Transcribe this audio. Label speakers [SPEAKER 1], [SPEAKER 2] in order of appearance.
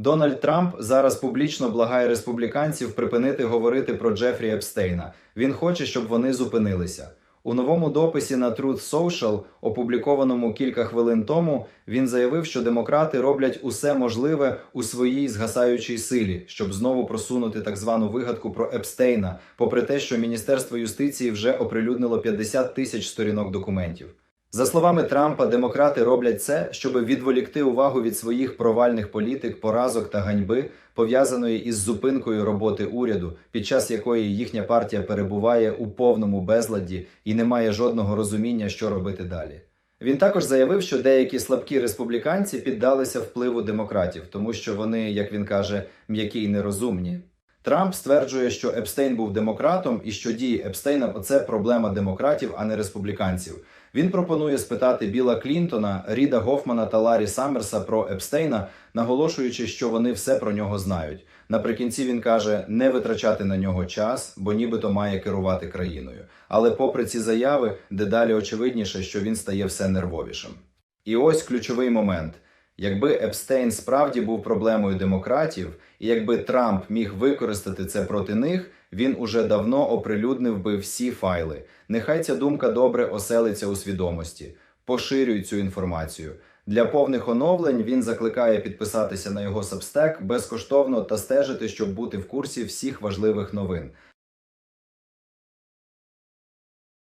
[SPEAKER 1] Дональд Трамп зараз публічно благає республіканців припинити говорити про Джефрі Епстейна. Він хоче, щоб вони зупинилися. У новому дописі на Truth Social, опублікованому кілька хвилин тому, він заявив, що демократи роблять усе можливе у своїй згасаючій силі, щоб знову просунути так звану вигадку про Епстейна, попри те, що Міністерство юстиції вже оприлюднило 50 тисяч сторінок документів. За словами Трампа, демократи роблять це, щоб відволікти увагу від своїх провальних політик, поразок та ганьби, пов'язаної із зупинкою роботи уряду, під час якої їхня партія перебуває у повному безладі і не має жодного розуміння, що робити далі. Він також заявив, що деякі слабкі республіканці піддалися впливу демократів, тому що вони, як він каже, м'які й нерозумні. Трамп стверджує, що Епстейн був демократом і що дії Епстейна це проблема демократів, а не республіканців. Він пропонує спитати Біла Клінтона, Ріда Гофмана та Ларі Саммерса про Епстейна, наголошуючи, що вони все про нього знають. Наприкінці він каже не витрачати на нього час, бо нібито має керувати країною. Але попри ці заяви, дедалі очевидніше, що він стає все нервовішим. І ось ключовий момент. Якби Епстейн справді був проблемою демократів, і якби Трамп міг використати це проти них, він уже давно оприлюднив би всі файли. Нехай ця думка добре оселиться у свідомості. Поширюй цю інформацію. Для повних оновлень він закликає підписатися на його Substack безкоштовно та стежити, щоб бути в курсі всіх важливих новин.